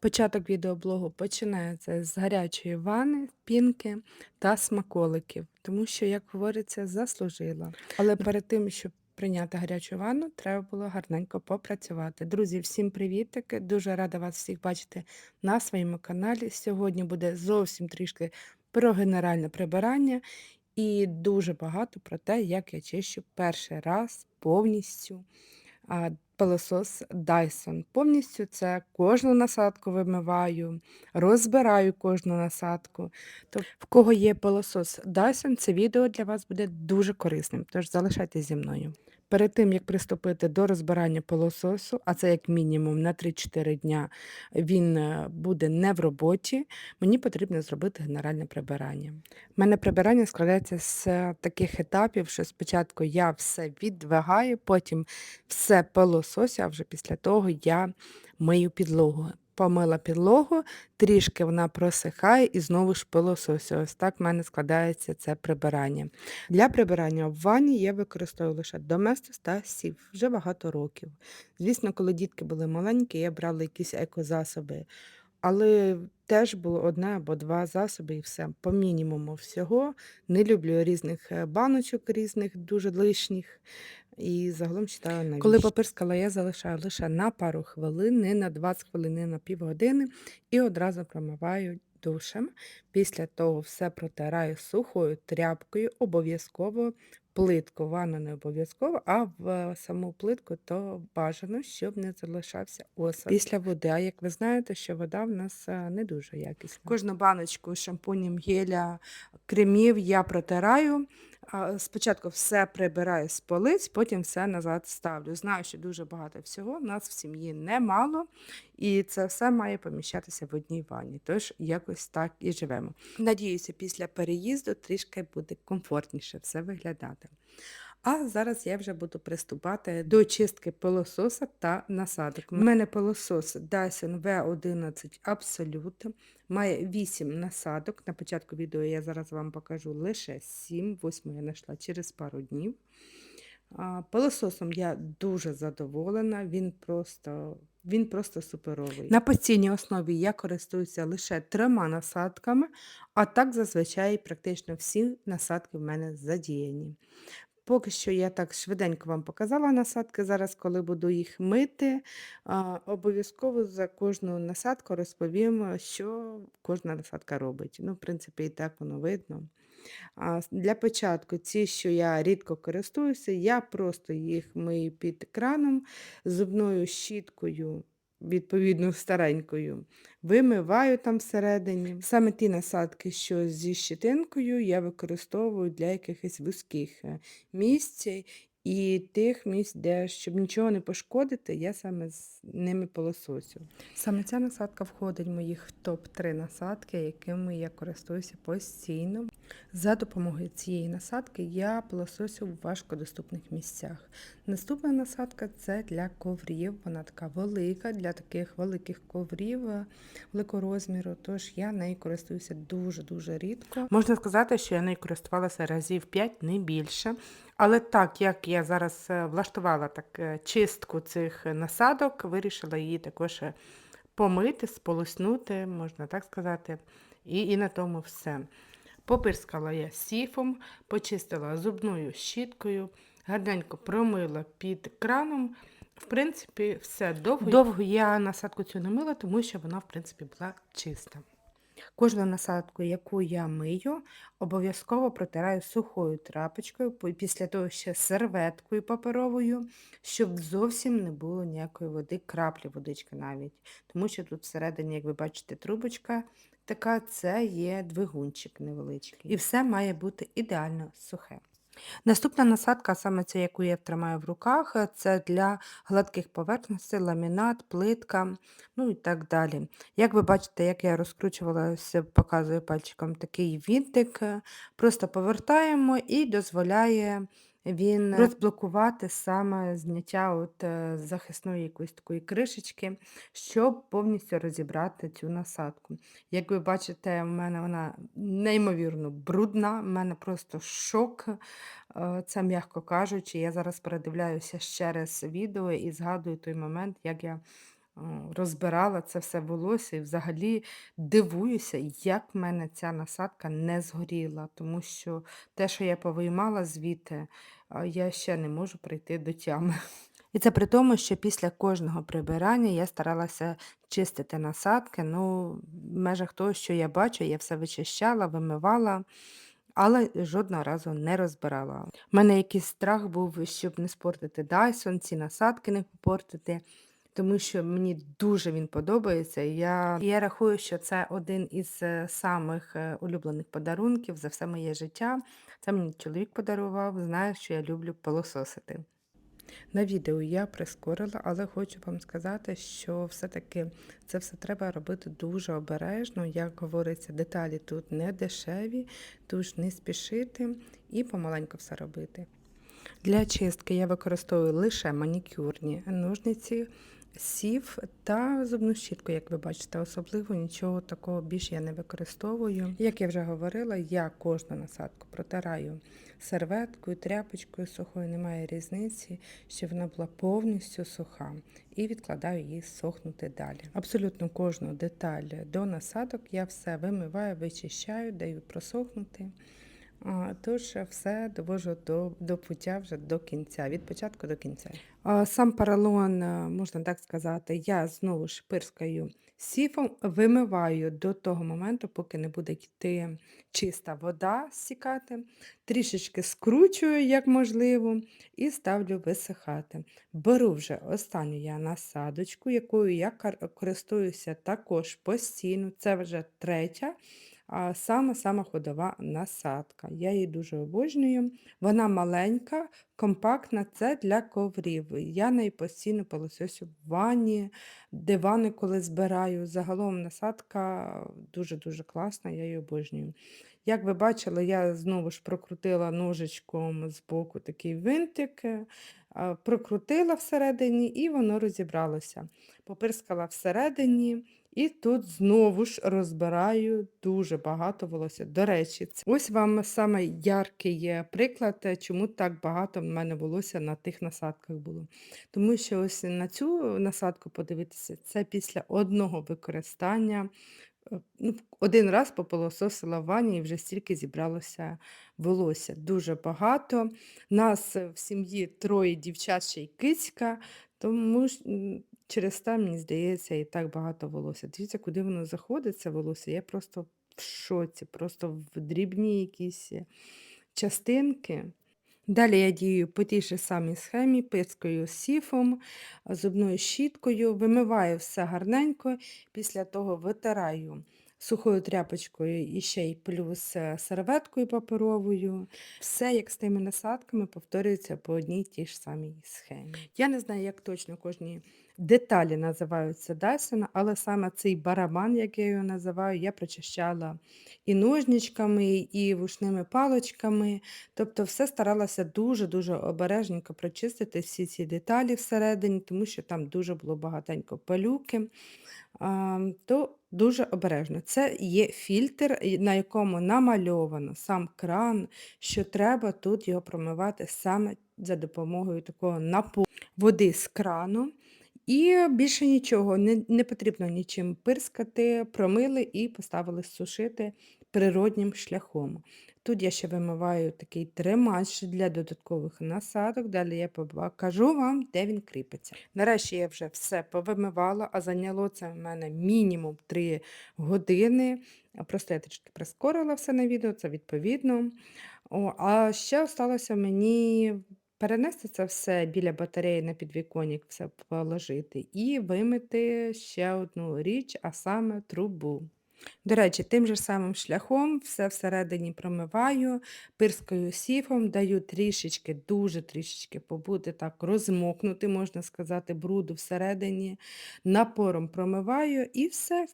Початок відеоблогу починається з гарячої ванни, пінки та смаколиків, тому що, як говориться, заслужила. Але перед тим, щоб прийняти гарячу ванну, треба було гарненько попрацювати. Друзі, всім привітики! Дуже рада вас всіх бачити на своєму каналі. Сьогодні буде зовсім трішки про генеральне прибирання і дуже багато про те, як я чищу перший раз повністю пилосос Dyson. Повністю це кожну насадку вимиваю, розбираю кожну насадку. Тобто, в кого є пилосос Dyson, це відео для вас буде дуже корисним, тож залишайтесь зі мною. Перед тим, як приступити до розбирання пилососу, а це як мінімум на 3-4 дня він е, буде не в роботі, мені потрібно зробити генеральне прибирання. У мене прибирання складається з таких етапів, що спочатку я все віддвигаю, потім все пилососю, а вже після того я мию підлогу. Помила підлогу, трішки вона просихає і знову ж пилососю. Ось так в мене складається це прибирання. Для прибирання в ванні я використовую лише доместос та сів вже багато років. Звісно, коли дітки були маленькі, я брала якісь екозасоби. Але теж було одне або два засоби і все. По мінімуму всього. Не люблю різних е, баночок, різних дуже лишніх. І загалом читаю навіщо. Коли попирскала, я залишаю лише на пару хвилин, не на 20 хвилин, не на півгодини, і одразу промиваю душем. Після того все протираю сухою тряпкою, обов'язково плитку. ванна не обов'язково, а в саму плитку то бажано, щоб не залишався осад. Після води, а як ви знаєте, що вода в нас е, не дуже якісна. Кожну баночку шампунем геля, кремів я протираю. Спочатку все прибираю з полиць, потім все назад ставлю. Знаю, що дуже багато всього, в нас в сім'ї немало, і це все має поміщатися в одній ванні. Тож якось так і живемо. Надіюся, після переїзду трішки буде комфортніше все виглядати. А зараз я вже буду приступати до чистки пилососа та насадок. У мене пилосос Dyson V11 Absolute, має 8 насадок. На початку відео я зараз вам покажу лише 7, 8 я знайшла через пару днів. Пилососом я дуже задоволена, він просто він просто суперовий. На постійній основі я користуюся лише трьома насадками, а так зазвичай практично всі насадки в мене задіяні. Поки що я так швиденько вам показала насадки. Зараз, коли буду їх мити, обов'язково за кожну насадку розповім, що кожна насадка робить. Ну, в принципі, і так воно видно. Для початку, ці, що я рідко користуюся, я просто їх мию під краном зубною щіткою відповідно старенькою. Вимиваю там всередині. Саме ті насадки, що зі щетинкою, я використовую для якихось вузьких е, місць. І тих місць, де щоб нічого не пошкодити, я саме з ними пилососю. Саме ця насадка входить в моїх топ-3 насадки, якими я користуюся постійно. За допомогою цієї насадки я пилососю в важкодоступних місцях. Наступна насадка це для коврів. Вона така велика, для таких великих коврів е, великого розміру, тож я нею користуюся дуже-дуже рідко. Можна сказати, що я нею користувалася разів 5, не більше. Але так, як я зараз е, влаштувала так е, чистку цих насадок, вирішила її також помити, сполоснути, можна так сказати, і, і на тому все. Попирскала я сіфом, почистила зубною щіткою, гарненько промила під краном. В принципі, все довго. Довго я насадку цю не мила, тому що вона, в принципі, була чиста. Кожну насадку, яку я мию, обов'язково протираю сухою трапочкою, після того ще серветкою паперовою, щоб зовсім не було ніякої води, краплі водички навіть. Тому що тут всередині, як ви бачите, трубочка така, це є двигунчик невеличкий. І все має бути ідеально сухе. Наступна насадка, саме ця, яку я тримаю в руках, це для гладких поверхностей, ламінат, плитка, ну і так далі. Як ви бачите, як я розкручувалася, показую пальчиком такий вінтик, просто повертаємо і дозволяє він розблокувати саме зняття от е, захисної якоїсь такої кришечки, щоб повністю розібрати цю насадку. Як ви бачите, в мене вона неймовірно брудна, в мене просто шок, е, це м'яко кажучи. Я зараз передивляюся ще раз відео і згадую той момент, як я розбирала це все волосся і взагалі дивуюся, як в мене ця насадка не згоріла, тому що те, що я повиймала звідти, я ще не можу прийти до тями. І це при тому, що після кожного прибирання я старалася чистити насадки. Ну, в межах того, що я бачу, я все вичищала, вимивала, але жодного разу не розбирала. У мене якийсь страх був, щоб не спортити Dyson, ці насадки не попортити. Тому що мені дуже він подобається. Я, я рахую, що це один із е, самих е, улюблених подарунків за все моє життя. Це мені чоловік подарував, знає, що я люблю пилососити. На відео я прискорила, але хочу вам сказати, що все-таки це все треба робити дуже обережно. Як говориться, деталі тут не дешеві, тож не спішити і помаленьку все робити. Для чистки я використовую лише манікюрні ножниці, сів та зубну щітку, як ви бачите, особливо нічого такого більш я не використовую. Як я вже говорила, я кожну насадку протираю серветкою, тряпочкою сухою, немає різниці, щоб вона була повністю суха, і відкладаю її сохнути далі. Абсолютно кожну деталь до насадок я все вимиваю, вичищаю, даю просохнути. Тож все довожу до, до пуття вже до кінця, від початку до кінця. Сам поролон, е, можна так сказати, я знову ж пирскаю сіфом, вимиваю до того моменту, поки не буде йти чиста вода стікати, трішечки скручую, як можливо, і ставлю висихати. Беру вже останню я насадочку, якою я користуюся також постійно. Це вже третя. А саме сама ходова насадка. Я її дуже обожнюю. Вона маленька, компактна, це для коврів. Я неї постійно пилососю в ванні, дивани, коли збираю. Загалом насадка дуже-дуже класна, я її обожнюю. Як ви бачили, я знову ж прокрутила ножичком з боку такий винтик, е, прокрутила всередині і воно розібралося. Попирскала всередині. І тут знову ж розбираю дуже багато волосся. До речі, ось вам саме яркий приклад, е, чому так багато в мене волосся на тих насадках було. Тому що ось на цю насадку подивитися, це після одного використання. е, Ну, один раз попилососила в ванні і вже стільки зібралося волосся. Дуже багато. Нас в сім'ї троє дівчат ще й кицька, тому м, через те, мені здається, і так багато волосся. Дивіться, куди воно заходить, це волосся. Я просто в шоці, просто в дрібні якісь е, частинки. Далі я дію по тій же самій схемі, пискою сіфом, зубною щіткою, вимиваю все гарненько, після того витираю сухою тряпочкою і ще й плюс е, серветкою паперовою. Все, як з тими насадками, повторюється по одній тій ж самій схемі. Я не знаю, як точно кожні деталі називаються Dyson, але саме цей барабан, як я його називаю, я прочищала і ножничками, і вушними палочками. Тобто все старалася дуже-дуже обережненько прочистити всі ці деталі всередині, тому що там дуже було багатенько пилюки. А, то дуже обережно. Це є фільтр, на якому намальовано сам кран, що треба тут його промивати саме за допомогою такого напу води з крану. І більше нічого, не, не потрібно нічим пирскати, промили і поставили сушити природнім шляхом. Тут я ще вимиваю такий тримач для додаткових насадок. Далі я покажу вам, де він кріпиться. Нарешті я вже все повимивала, а зайняло це в мене мінімум 3 години. Просто я трішки прискорила все на відео, це відповідно. О, а ще осталося мені перенести це все біля батареї на підвіконник, все положити і вимити ще одну річ, а саме трубу. До речі, тим же самим шляхом все всередині промиваю, пирскаю сіфом, даю трішечки, дуже трішечки побути так розмокнути, можна сказати, бруду всередині, напором промиваю і все.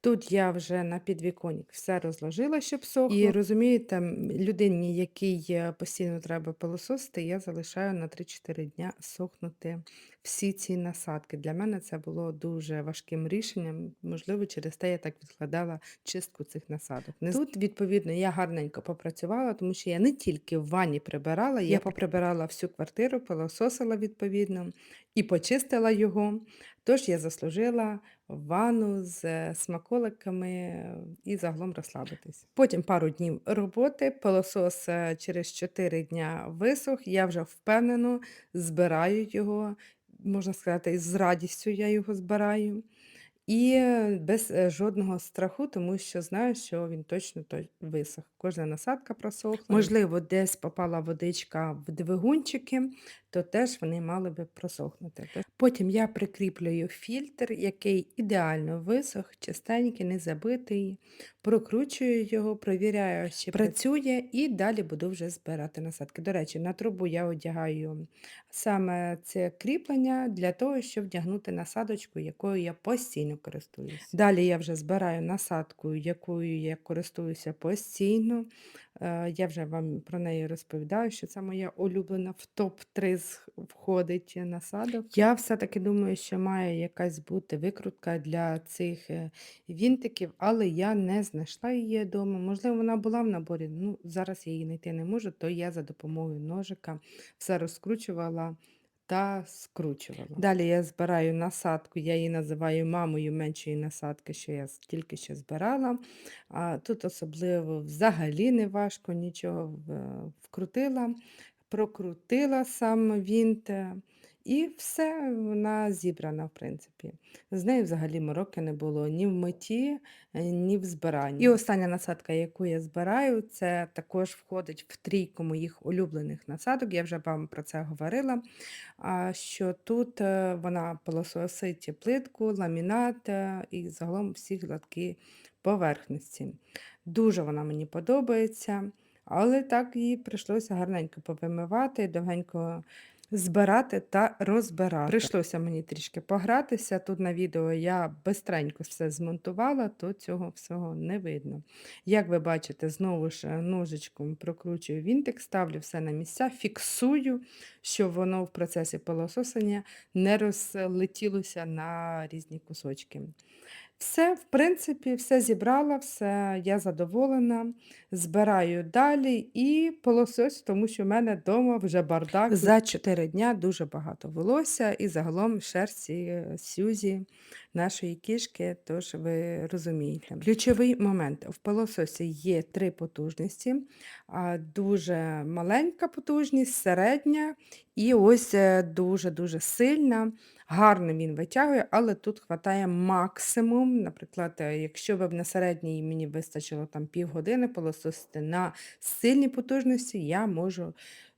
Тут я вже на підвіконник все розложила, щоб сохло. І розумієте, людині, якій е, постійно треба пилососити, я залишаю на 3-4 дня сохнути всі ці насадки. Для мене це було дуже важким рішенням. Можливо, через те я так відкладала чистку цих насадок. Не Тут, відповідно, я гарненько попрацювала, тому що я не тільки в ванні прибирала, я поприбирала всю квартиру, пилососила відповідно і почистила його. Тож я заслужила ванну з е, смаколиками е, і загалом розслабитись. Потім пару днів роботи, пилосос е, через 4 дня висох. Я вже впевнено збираю його, можна сказати, з радістю я його збираю. І е, без е, жодного страху, тому що знаю, що він точно висох. Кожна насадка просохла. Можливо, десь попала водичка в двигунчики, то теж вони мали би просохнути. Потім я прикріплюю фільтр, який ідеально висох, чистенький, не забитий. Прокручую його, провіряю, чи працює, і далі буду вже збирати насадки. До речі, на трубу я одягаю саме це кріплення для того, щоб вдягнути насадочку, якою я постійно користуюся. Далі я вже збираю насадку, якою я користуюся постійно. Е, Я вже вам про неї розповідаю, що це моя улюблена в топ-3 входить насадок. Я все-таки думаю, що має якась бути викрутка для цих е, вінтиків, але я не знайшла її вдома. Можливо, вона була в наборі. Ну, зараз я її знайти не можу, то я за допомогою ножика все розкручувала та скручувала. Далі я збираю насадку, я її називаю мамою меншої насадки, що я тільки що збирала. А тут особливо взагалі не важко нічого в- вкрутила, прокрутила сам вінт. е, І все, вона зібрана, в принципі. З нею взагалі мороки не було ні в митті, е, ні в збиранні. І остання насадка, яку я збираю, це також входить в трійку моїх улюблених насадок. Я вже вам про це говорила. Що тут е, вона пилососить плитку, ламінат е, і загалом всі гладкі поверхності. Дуже вона мені подобається, але так її прийшлося гарненько повимивати, довгенько збирати та розбирати. Прийшлося мені трішки погратися. Тут на відео я бистренько все змонтувала, то цього всього не видно. Як ви бачите, знову ж е, ножичком прокручую вінтик, ставлю все на місця, фіксую, щоб воно в процесі пилососення не розлетілося на різні кусочки. Все, в принципі, все зібрала, все, я задоволена. Збираю далі і полосось, тому що в мене вдома вже бардак. За 4 дня дуже багато волосся і загалом шерсті е, Сюзі, нашої кішки, тож ви розумієте. Ключовий момент. В пилососі є три потужності, дуже маленька потужність, середня і ось дуже-дуже сильна. Гарно він витягує, але тут хватає максимум. Наприклад, е, якщо б на середній мені вистачило там півгодини пилососити на сильній потужності, я можу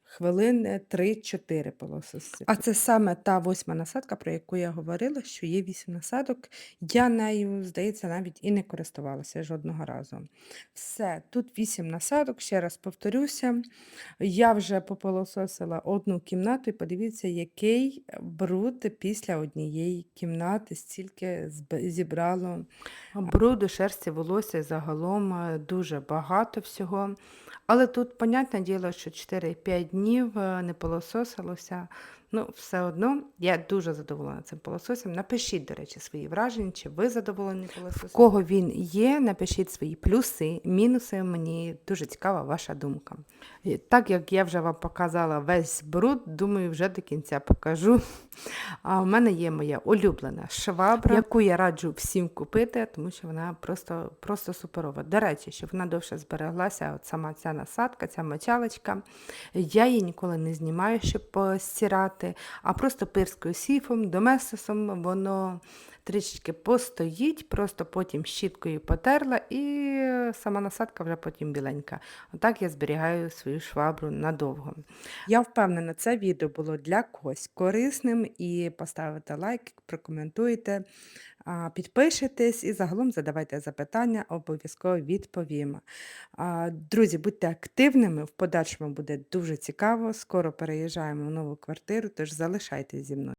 хвилин е, 3-4 пилососити. А це саме та восьма насадка, про яку я говорила, що є вісім насадок. Я нею, здається, навіть і не користувалася жодного разу. Все, тут вісім насадок, ще раз повторюся. Я вже попилососила одну кімнату, і подивіться, який бруд після однієї кімнати стільки зібрало бруду, шерсті, волосся загалом е, дуже багато всього. Але тут, понятне діло, що 4-5 днів е, не пилососилося. Ну, все одно я дуже задоволена цим пилососом. Напишіть, до речі, свої враження, чи ви задоволені пилососом. В кого він є, напишіть свої плюси, мінуси. Мені дуже цікава ваша думка. І Так як я вже вам показала весь бруд, думаю, вже до кінця покажу. А в мене є моя улюблена швабра, яку я раджу всім купити, тому що вона просто, просто суперова. До речі, щоб вона довше збереглася, от сама ця насадка, ця мочалочка. Я її ніколи не знімаю, щоб постирати, а просто пирскою сіфом, доместосом воно трішечки постоїть, просто потім щіткою потерла і сама насадка вже потім біленька. Отак я зберігаю свою швабру надовго. Я впевнена, це відео було для когось корисним і поставите лайк, прокоментуйте, підпишитесь і загалом задавайте запитання, обов'язково відповім. А, Друзі, будьте активними, в подальшому буде дуже цікаво. Скоро переїжджаємо в нову квартиру, тож залишайтесь зі мною.